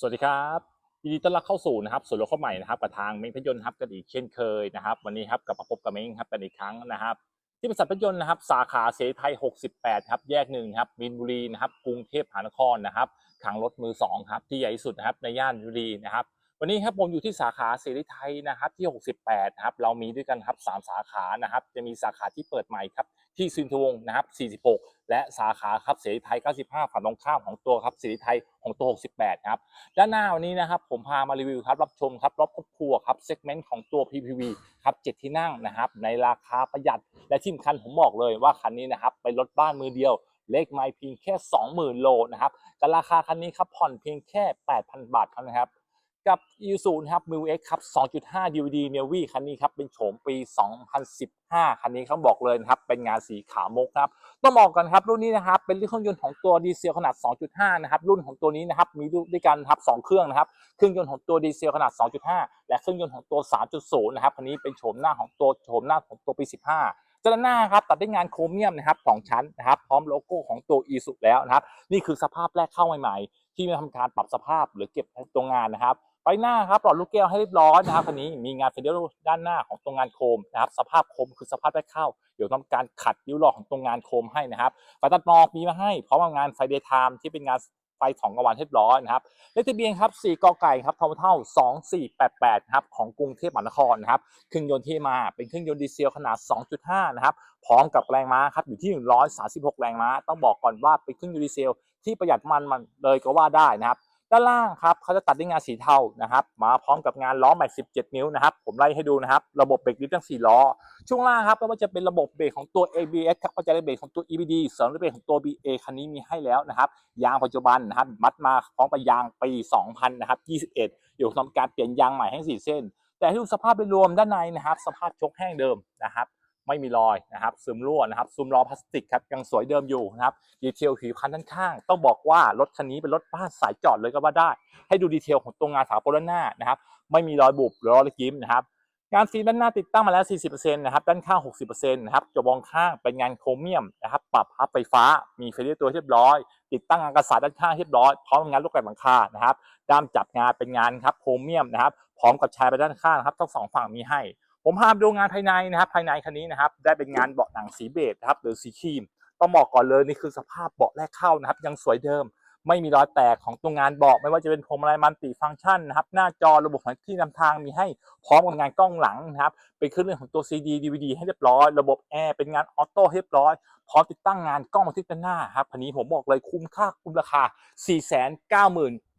สวัสดีครับยินดีต้อนรับเข้าสู่นะครับส่วนรถเข้าใหม่นะครับกับทางเม้งพยนต์ครับกันอีกเช่นเคยนะครับ วันนี้ครับกลับมาพบกับเม้งครับกันอีกครั้งนะครับ ที่บริษัทพยนต์นะครับสาขาเสรีไทย 68 ครับแยกหนึ่งครับมินบุรีนะครับกรุงเทพมหานครนะครับขังรถมือสองครับที่ใหญ่สุดนะครับในย่านบุรีนะครับ วันนี้ครับผมอยู่ที่สาขาเสรีไทยนะครับที่ 68นะครับเรามีด้วยกันครับ3สาขานะครับจะมีสาขาที่เปิดใหม่ครับที่ซินทวงนะครับ 46 และสาขาครับเสรีไทย 95 ฝั่งตรงข้ามของตัวครับเสรีไทยของตัว 68ครับด้านหน้าวันนี้นะครับผมพามารีวิวครับรับชมครับรถครอบครัวครับเซกเมนต์ของตัว PPV ครับเจ็ดที่นั่งนะครับในราคาประหยัดและที่สำคัญผมบอกเลยว่าคันนี้นะครับเป็นรถบ้านมือเดียวเลขไมล์เพียงแค่ 20,000 โลนะครับกับราคาคันนี้ครับผ่อนเพียงแค่ 8,000 บาทเท่านั้นครับ กับ i s u นะครับ m i l X ครับ 2.5 DVD n e v y คันนี้ครับ เป็นโฉมปี 2015 คันนี้เขาบอกเลยนะครับ เป็นงานสีขาวมุกครับ ต้องบอกกันครับ รุ่นนี้นะครับ เป็นเครื่องยนต์ของตัวดีเซลขนาด 2.5 นะครับ รุ่นของตัวนี้นะครับ มีด้วยกันครับ 2 เครื่องนะครับ เครื่องยนต์ของตัวดีเซลขนาด 2.5 และเครื่องยนต์ของตัว 3.0 นะครับ คันนี้เป็นโฉมหน้าของตัวโฉมหน้าของตัวปี 15ด้านหน้าครับตัดด้วยงานโครเมียมนะครับสองชั้นนะครับพร้อมโลโก้ของตัว e s u แล้วนะครับนี่คือสภาพแรกเข้าใหม่ ๆ ที่ม่ทำการปรับสภาพหรือเก็บตรงงานนะครับ ไฟหน้าครับหลอดลูกแก้วให้เรียบร้อยนะครับคันนี้มีงานเฟเดอร์ด้านหน้าของตรงงานโคมนะครับสภาพโคมคือสภาพแรกเข้า เดี๋ยวทำการขัดริ้วรอยของตรงงานโคมให้นะครับไฟตัดหมอกมีมาให้พร้อมกับงานไฟเดย์ไทม์ที่เป็นงานไฟสองกลาวันเรียบร้อยนะครับเลขทะเบียนครับ4กอไก่ครับทอมเท่า 2488ครับของกรุงเทพมหานครนะครับเครื่องยนต์ที่มาเป็นเครื่องยนต์ดีเซลขนาด 2.5 นะครับ พร้อมกับแรงม้าครับอยู่ที่ 136 แรงม้า ต้องบอกก่อนว่าเป็นเครื่องยนต์ดีเซลที่ประหยัดมันมันเลยก็ว่าได้นะครับ ด้านล่างครับเขาจะตัดด้วยงานสีเทานะครับ มาพร้อมกับงานล้อแม็ก17 นิ้วนะครับ ผมไล่ให้ดูนะครับ ระบบเบรกดิสทั้ง 4 ล้อ ช่วงล่างครับไม่ว่าจะเป็นระบบเบรกของตัว ABS ครับก็จะได้เบรกของตัว EBD เสริมด้วยเบรกของตัว BA คันนี้มีให้แล้วนะครับ ยางปัจจุบันนะครับ มัดมาพร้อมกับยางปี 2000นะครับ21 อยู่ทำการเปลี่ยนยางใหม่ให้ 4 เส้น แต่ให้ดูสภาพโดยรวมด้านในนะครับ สภาพชกแห้งเดิมนะครับ ไม่มีรอยนะครับซึมรั่วนะครับซึมล้อพลาสติกครับยังสวยเดิมอยู่นะครับดีเทลผิวคันด้านข้าง ต้องบอกว่ารถคันนี้เป็นรถบ้านสายจอดเลยก็ว่าได้ ให้ดูดีเทลของตรงงานฝาโปรด้านหน้านะครับไม่มีรอยบุบหรือรอยกิ้มนะครับงานฟิล์มด้านหน้าติดตั้งมาแล้ว 40%นะครับ ด้านข้าง 60%นะครับจบองข้างเป็นงานโครเมียมนะครับ ปรับพับไฟฟ้า มีเฟรนตัวเรียบร้อย ติดตั้งงานกระสาด้านข้างเรียบร้อย พร้อมงานลูกไก่หลังคานะครับ ด้ามจับงานเป็นงานครับโครเมียมนะครับ พร้อมกับชายไปด้านข้างนะครับ ทั้งสองฝั่งมีให้ ผมพาดูงานภายในนะครับภายในคันนี้นะครับ ได้เป็นงานเบาะหนังสีเบจนะครับหรือสีครีมต้องบอกก่อนเลยนี่คือสภาพเบาะแรกเข้านะครับ ยังสวยเดิม ไม่มีรอยแตกของตรงงานเบาะไม่ว่าจะเป็นพวงมาลัยมันติฟังก์ชันนะครับ หน้าจอระบบของที่นำทางมีให้พร้อมกับงานกล้องหลังนะครับ เป็นเครื่องเรื่องของตัว CD DVD ให้เรียบร้อย ระบบแอร์เป็นงานออโต้เรียบร้อยพร้อมติดตั้งงานกล้องบันทึกด้านหน้าครับคันนี้ผมบอกเลยคุ้มค่าคุ้มราคา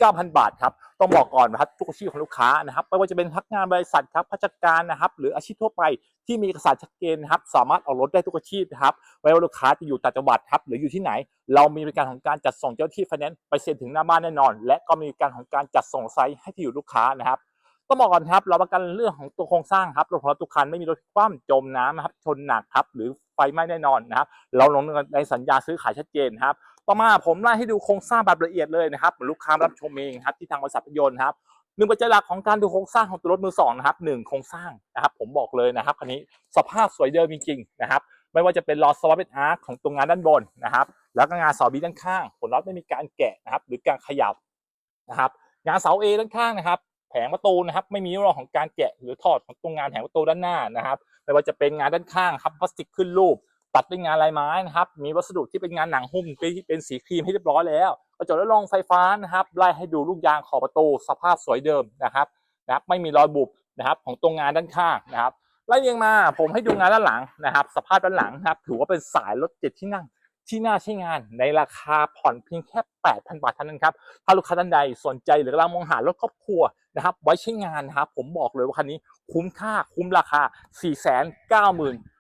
9,000 บาทครับ ต้องบอกก่อนนะครับทุกอาชีพของลูกค้านะครับ ไม่ว่าจะเป็นพนักงานบริษัทครับพนักการนะครับ หรืออาชีพทั่วไปที่มีเอกสารชัดเจนนะครับ สามารถออกรถได้ทุกอาชีพนะครับไม่ว่าลูกค้าจะอยู่ต่างจังหวัดครับหรืออยู่ที่ไหน เรามีบริการของการจัดส่งเจ้าหน้าที่ไฟแนนซ์ไปเซ็นถึงหน้าบ้านแน่นอน และก็มีบริการของการจัดส่งไซต์ให้ที่อยู่ลูกค้านะครับต้องบอกก่อนครับเราประกันเรื่องของตัวโครงสร้างครับรถของเราทุกคันไม่มีรถคว่ำจมน้ำนะครับชนหนักครับหรือไฟไหม้แน่นอนนะครับ เราลงในสัญญาซื้อขายชัดเจนครับ ต่อมาผมไล่ให้ดูโครงสร้างแบบละเอียดเลยนะครับเหมือนลูกค้ารับชมเองครับที่ทางบริษัทยนต์ครับหนึ่งปัจจัยหลักของการดูโครงสร้างของตัวรถมือสองนะครับหนึ่งโครงสร้างนะครับ ผมบอกเลยนะครับคันนี้สภาพสวยเดิมจริงๆนะครับ ไม่ว่าจะเป็นล้อสวอปเป็นอาร์คของตรงงานด้านบนนะครับ แล้วก็งานเสาบีด้านข้าง ผลลัพธ์ไม่มีการแกะนะครับ หรือการขยับนะครับ งานเสาเอด้านข้างนะครับแผงประตูนะครับไม่มีร่องของการแกะหรือถอดของตรงงานแผงประตูด้านหน้านะครับไม่ว่าจะเป็นงานด้านข้างครับพลาสติกขึ้นรูป ตัดด้วยงานลายไม้นะครับ มีวัสดุที่เป็นงานหนังหุ้มเป็นสีครีมให้เรียบร้อยแล้วกระจกและรองไฟฟ้านะครับไล่ให้ดูลูกยางขอบประตูสภาพสวยเดิมนะครับนะครับไม่มีรอยบุบนะครับของตรงงานด้านข้างนะครับไล่เรียงมาผมให้ดูงานด้านหลังนะครับ สภาพด้านหลังนะครับ ถือว่าเป็นสายรถเจ็ดที่นั่งที่น่าใช้งานในราคาผ่อนเพียงแค่ 8,000 บาทเท่านั้นครับ ถ้าลูกค้าท่านใดสนใจหรือกำลังมองหารถครอบครัวนะครับ ไว้ใช้งานนะครับ ผมบอกเลยว่าคันนี้คุ้มค่าคุ้มราคา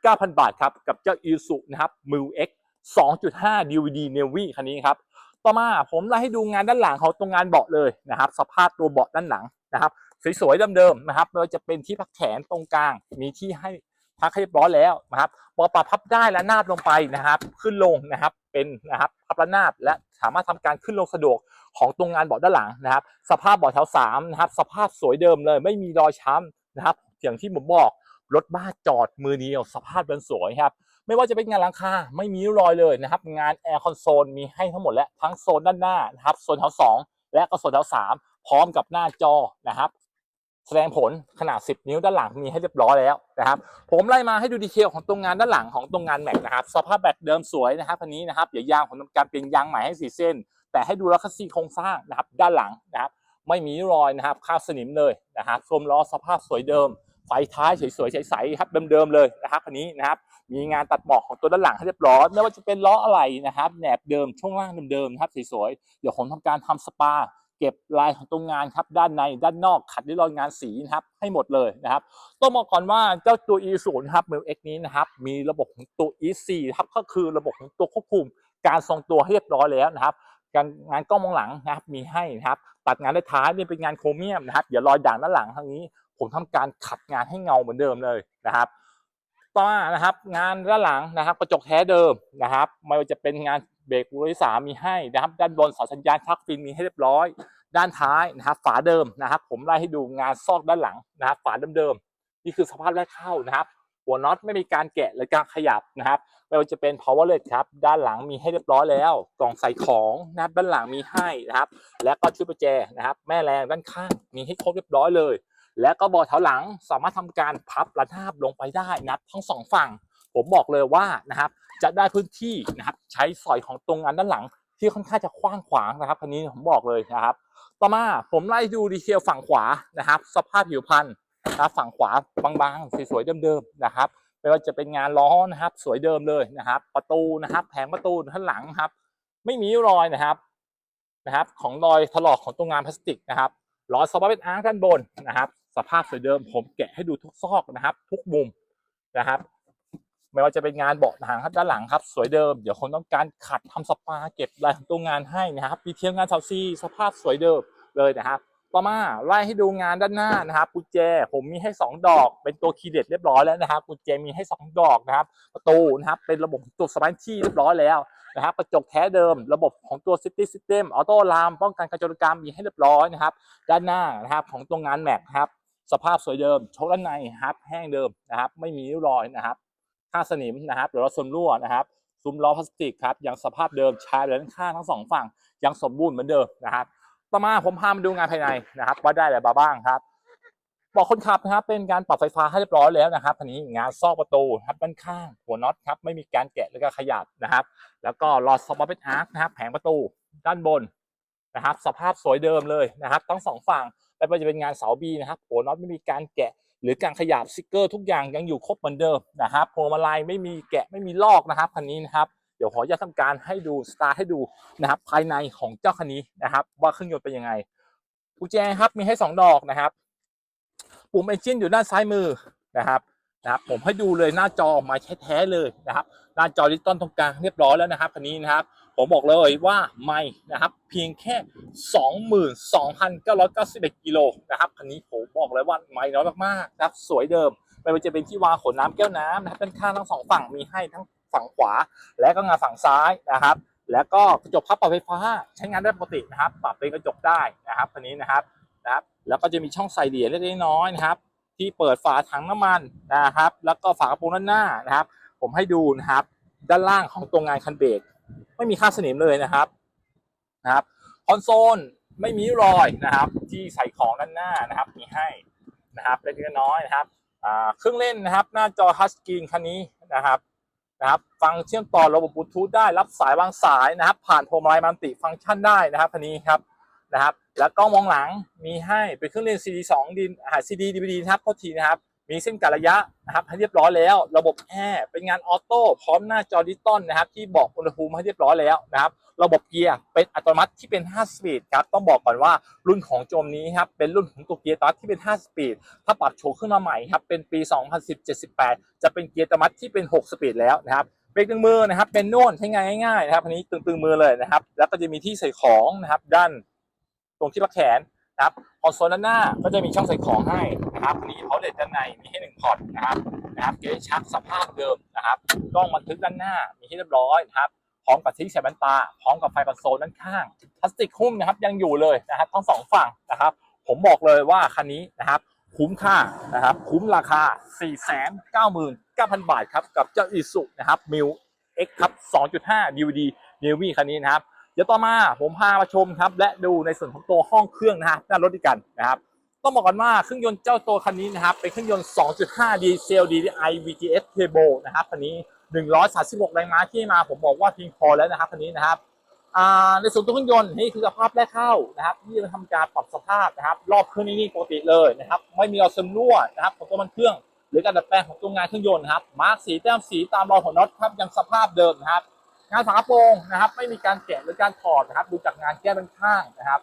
9,000 บาทครับ กับเจ้า i s u นะครับ m i l X 2.5 DVD Navy คันนี้ครับ ต่อมาผมไล่ให้ดูงานด้านหลังเขาตรงงานเบาะเลยนะครับ สภาพตัวเบาะด้านหลังนะครับ สวยๆเดิมๆนะครับไม่ว่าจะเป็นที่พักแขนตรงกลาง มีที่ให้พักให้เรียบร้อยแล้วนะครับพอปรับพับได้และนาบลงไปนะครับ ขึ้นลงนะครับ เป็นนะครับพับและนาบและสามารถทำการขึ้นลงสะดวกของตรงงานเบาะด้านหลังนะครับ สภาพเบาะแถวสามนะครับ สภาพสวยเดิมเลย ไม่มีรอยช้ำนะครับอย่างที่ผมบอก รถบ้าจอดมือเดียวสภาพเป็นสวยครับ ไม่ว่าจะเป็นงานหลังคาไม่มีรอยเลยนะครับ งานแอร์คอนโซลมีให้ทั้งหมดและทั้งโซนด้านหน้านะครับโซนแถวสองและก็โซนแถวสามพร้อมกับหน้าจอนะครับแสดงผลขนาด 10 นิ้วด้านหลังมีให้เรียบร้อยแล้วนะครับ ผมไล่มาให้ดูดีเทลของตรงงานด้านหลังของตรงงานแม็กนะครับ สภาพแบตเดิมสวยนะครับคันนี้นะครับเดี๋ยวยางผมทำการเปลี่ยนยางใหม่ให้สีเส้น แต่ให้ดูล้วคัสซีโครงสร้างนะครับ ด้านหลังนะครับ ไม่มีรอยนะครับคาบสนิมเลยนะครับโครมล้อสภาพสวยเดิม ไฟท้ายสวยๆใสๆครับเดิมๆเลยนะครับคันนี้นะครับมีงานตัดหมอกของตัวด้านหลังให้เรียบร้อยไม่ว่าจะเป็นล้ออะไรนะครับแหนบเดิมช่วงล่างเดิมๆนะครับสวยๆเดี๋ยวผมทำการทำสปา เก็บลายของตรงงานครับด้านในด้านนอกขัดด้วยรอยงานสีนะครับให้หมดเลยนะครับต้องบอกก่อนว่าเจ้าตัว e 0นะครับ m เ x นี้นะครับมีระบบของตัว e 4ครับก็คือระบบของตัวควบคุม การทรงตัวให้เรียบร้อยแล้วนะครับการงานกล้องมองหลังนะครับมีให้นะครับตัดงานด้านท้ายนี่เป็นงานโครเมียมนะครับเดี๋ยวรอยด่างด้านหลังทางนี้ ผมทำการขัดงานให้เงาเหมือนเดิมเลยนะครับต่อมานะครับ งานด้านหลังนะครับ กระจกแท้เดิมนะครับ ไม่ว่าจะเป็นงานเบรกบริษามีให้นะครับ ด้านบนเสาสัญญาณชักฟินมีให้เรียบร้อย ด้านท้ายนะครับ ฝาเดิมนะครับ ผมไล่ให้ดูงานซอกด้านหลังนะครับ ฝาเดิมๆนี่คือสภาพแรกเข้านะครับหัวน็อตไม่มีการแกะหรือการขยับนะครับไม่ว่าจะเป็น power l e d ครับ ด้านหลังมีให้เรียบร้อยแล้ว กล่องใส่ของนะครับด้านหลังมีให้นะครับ และก็ชุดประแจนะครับ แม่แรงด้านข้างมีให้ครบเรียบร้อยเลย และก็บาะแถวหลังสามารถทำการพับระนาบลงไปได้นะครับทั้งสองฝั่ง ผมบอกเลยว่านะครับจะได้พื้นที่นะครับใช้สอยของตรงงานด้านหลัง ที่ค่อนข้างจะกว้างขวางนะครับคันนี้ผมบอกเลยนะครับ ต่อมาผมไล่ดูดีเทลฝั่งขวานะครับ สภาพผิวพันธ์นะฝั่งขวาบางๆสวยๆเดิมๆนะครับไม่ว่าจะเป็นงานล้อนะครับ สวยเดิมเลยนะครับ ประตูนะครับ แผงประตูด้านหลังครับ ไม่มีรอยนะครับนะครับ ของรอยถลอกของตรงงานพลาสติกนะครับรอสปาเป็นอาร์ด้านบนนะครับสภาพสวยเดิม ผมแกะให้ดูทุกซอกนะครับ ทุกมุมนะครับ ไม่ว่าจะเป็นงานเบาะหนังครับด้านหลังครับ สวยเดิม เดี๋ยวคนต้องการขัดทำสปาเก็บลายของตัวงานให้นะครับดีเทลงานเสาซีสภาพสวยเดิมเลยนะครับต่อมาไล่ให้ดูงานด้านหน้านะครับกุญแจผมมีให้ 2 ดอกเป็นตัวคีย์เด็ดเรียบร้อยแล้วนะครับกุญแจมีให้ 2 ดอกนะครับ ประตูนะครับเป็นระบบตัวสมาร์ทที่เรียบร้อยแล้วนะครับกระจกแท้เดิม ระบบของตัว City System ออโต้ลามป้องกันการโจรกรรมมีให้เรียบร้อยนะครับ ด้านหน้านะครับของตัวงานแม็กครับ สภาพสวยเดิมโชคด้านในครับแห้งเดิมนะครับ ไม่มีริ้วรอยนะครับค่าสนิมนะครับหรือว่าส่วนรั่วนะครับซุ้มล้อพลาสติกครับยังสภาพเดิมใช้ด้านข้างทั้งสองฝั่งยังสมบูรณ์เหมือนเดิมนะครับ ต่อมาผมพามาดูงานภายในนะครับ ว่าได้อะไรบ้างครับบอกคนขับนะครับเป็นการปรับไฟฟ้าให้เรียบร้อยแล้วนะครับอันนี้งานซอกประตูครับด้านข้าง หัวน็อตครับไม่มีการแกะหรือการขยับนะครับ แล้วก็หลอดสปอร์เป็นอาร์คนะครับแผงประตูด้านบนนะครับ สภาพสวยเดิมเลยนะครับทั้งสองฝั่ง ไม่ว่าจะเป็นงานเสาบีนะครับหัวน็อตไม่มีการแกะ หรือการขยับสติกเกอร์ทุกอย่างยังอยู่ครบเหมือนเดิมนะครับพวงมาลัยไม่มีแกะไม่มีลอกนะครับคันนี้นะครับเดี๋ยวขอจะทำการให้ดูสตาร์ทให้ดูนะครับภายในของเจ้าคันนี้นะครับ ว่าเครื่องยนต์เป็นยังไงกุญแจครับมีให้สองดอกนะครับปุ่มเอนจินอยู่ด้านซ้ายมือนะครับนะครับผมให้ดูเลยหน้าจอมาแท้ๆเลยนะครับ หน้าจอดิจิตอลตรงกลางเรียบร้อยแล้วนะครับคันนี้นะครับ ผมบอกเลยว่าไม่นะครับ เพียงแค่ 22,991กิโลนะครับคันนี้ผมบอกเลยว่าไม่น้อยมากๆนะครับ สวยเดิมไม่ว่าจะเป็นที่วางขนน้ำแก้วน้ำนะครับด้านข้างทั้งสองฝั่งมีให้ทั้งฝั่งขวา และก็งานฝั่งซ้ายนะครับ แล้วก็กระจกพับปรับไฟฟ้าใช้งานได้ปกตินะครับ ปรับเป็นกระจกได้นะครับคันนี้นะครับนะครับ แล้วก็จะมีช่องใส่เหรียญเล็กน้อยนะครับ ที่เปิดฝาถังน้ำมันนะครับ แล้วก็ฝากระโปรงด้านหน้านะครับ ผมให้ดูนะครับ ด้านล่างของตัวงานคันเบรก ไม่มีค่าสนิมเลยนะครับนะครับคอนโซลไม่มีรอยนะครับ ที่ใส่ของด้านหน้านะครับ มีให้นะครับเล็กน้อยนะครับอ่าเครื่องเล่นนะครับ หน้าจอทัชสกรีนคันนี้นะครับนะครับ ฟังเชื่อมต่อระบบบลูทูธได้รับสายวางสายนะครับ ผ่านโทรมลัยมัลติฟังก์ชันได้นะครับคันนี้ครับนะครับ แล้วกล้องมองหลังมีให้เป็นเครื่องเล่น CD 2ดินอ่า CD DVD นะครับโทษทีนะครับ มีเส้นกะระยะนะครับให้เรียบร้อยแล้ว ระบบแอร์เป็นงานออโต้พร้อมหน้าจอดิจิตอลนะครับที่บอกอุณหภูมิให้เรียบร้อยแล้วนะครับระบบเกียร์เป็นอัตโนมัติที่เป็น 5 สปีดครับต้องบอกก่อนว่ารุ่นของโจมนี้ครับเป็นรุ่นของตัวเกียร์อัตโนมัติที่เป็น 5 สปีด ถ้าปรับโฉมขึ้นมาใหม่ครับเป็นปี 2017-18 จะเป็นเกียร์อัตโนมัติที่เป็น 6 สปีดแล้วนะครับเบรกตึงมือนะครับเป็นนวลใช้งานง่ายๆนะครับอันนี้ตึงๆมือเลยนะครับ แล้วก็จะมีที่ใส่ของนะครับด้านตรงที่รักแขน นะครับคอนโซลด้านหน้าก็จะมีช่องใส่ของให้นะครับนี้เขาเด็ดด้านในมีให้หนึ่งพอร์ตนะครับนะครับเกชักสภาพเดิมนะครับกล้องบันทึกด้านหน้ามีให้เรียบร้อยนะครับพร้อมกับที่ใส่แว่นตาพร้อมกับไฟคอนโซลด้านข้างพลาสติกหุ้มนะครับยังอยู่เลยนะครับทั้งสองฝั่งนะครับ ผมบอกเลยว่าคันนี้นะครับคุ้มค่านะครับคุ้มราคา 499,000 บาทครับกับเจ้าอิสุนะครับมิว X ครับ 2.5 DVD Navy คันนี้นะครับ ดี๋ยวต่อมาผมพามาชมครับ และดูในส่วนของตัวห้องเครื่องนะฮะหน้ารถดีกันนะครับต้องบอกกันว่าเครื่องยนต์เจ้าตัวคันนี้นะครับเป็นเครื่องยนต์ 2.5 ดีเซล DDI VGS Turbo นะครับคันนี้ 136 แรงม้าที่มาผมบอกว่าเพียงพอแล้วนะครับคันนี้นะครับในส่วนตัวเครื่องยนต์นี่คือสภาพแรกเข้านะครับที่จะทำการปรับสภาพนะครับ รอบเครื่องนี่ปกติเลยนะครับไม่มีรอยซึมรั่วนะครับของตัวมันเครื่อง หรือการดัดแปลงของตัวงานเครื่องยนต์นะครับมาร์กสีแต้มสีตามรอยของน็อตครับยังสภาพเดิมนะครับ งานฝากระโปรงนะครับ ไม่มีการแกะหรือการถอดนะครับ ดูจากงานแก้ด้านข้างนะครับ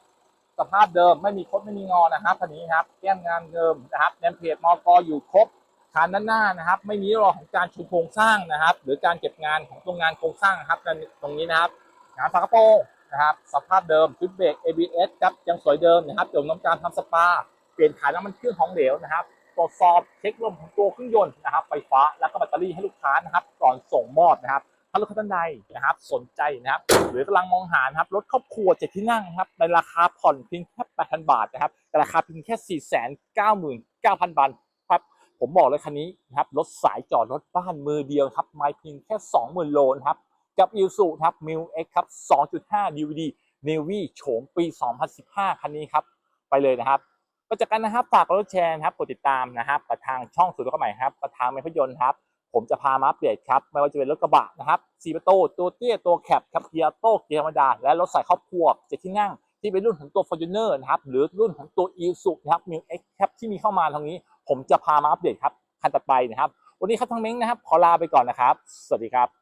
สภาพเดิมไม่มีคดไม่มีงอนะครับคันนี้ครับ แก้มงานเดิมนะครับแนมเพจมอกอยู่ครบคานด้านหน้านะครับ ไม่มีรอยของการชูโครงสร้างนะครับ หรือการเก็บงานของตัวงานโครงสร้างนะครับตรงนี้นะครับงานฝากระโปรงนะครับ สภาพเดิมชุดเบรก ABS ครับยังสวยเดิมนะครับเดี๋ยวน้ำการทำสปา เปลี่ยนขายน้ำมันเครื่องของเหลวนะครับตรวจสอบเช็คลมของตัวเครื่องยนต์นะครับ ไฟฟ้าแล้วก็แบตเตอรี่ให้ลูกค้านะครับ ก่อนส่งมอบนะครับ ถ้าลูกค้าท่านใดนะครับ สนใจนะครับ หรือกำลังมองหานะครับรถครอบครัวเจ็ดที่นั่งนะครับในราคาผ่อนเพียงแค่8,000บาทนะครับแต่ราคาเพียงแค่499,000บาทครับผมบอกเลยคันนี้นะครับรถสายจอดรถบ้านมือเดียวครับไม่เพียงแค่ 20,000 โลนะครับกับอิ s u ครับ m i l X ครับ 2.5 DVD Navy โฉมปี 2015 คันนี้ครับ ไปเลยนะครับก็จากกันนะครับฝากกดไลค์แชร์นะครับกดติดตามนะครับกับทางช่องสุดยอดใหม่ครับกับทางเมพยนต์ครับ ผมจะพามาอัปเดตครับ ไม่ว่าจะเป็นรถกระบะนะครับซีประตูตัวเตี้ยตัวแคบครับเกียร์โต้เกียร์ธรรมดา และรถสายครอบครัวเจ็ดที่นั่งที่เป็นรุ่นของตัว Fortuner นะครับ หรือรุ่นของตัว i s u นะครับ m i l X ครับที่มีเข้ามาทางนี้ ผมจะพามาอัปเดตครับคันต่อไปนะครับ วันนี้ครับทั้งเม้งนะครับ ขอลาไปก่อนนะครับ สวัสดีครับ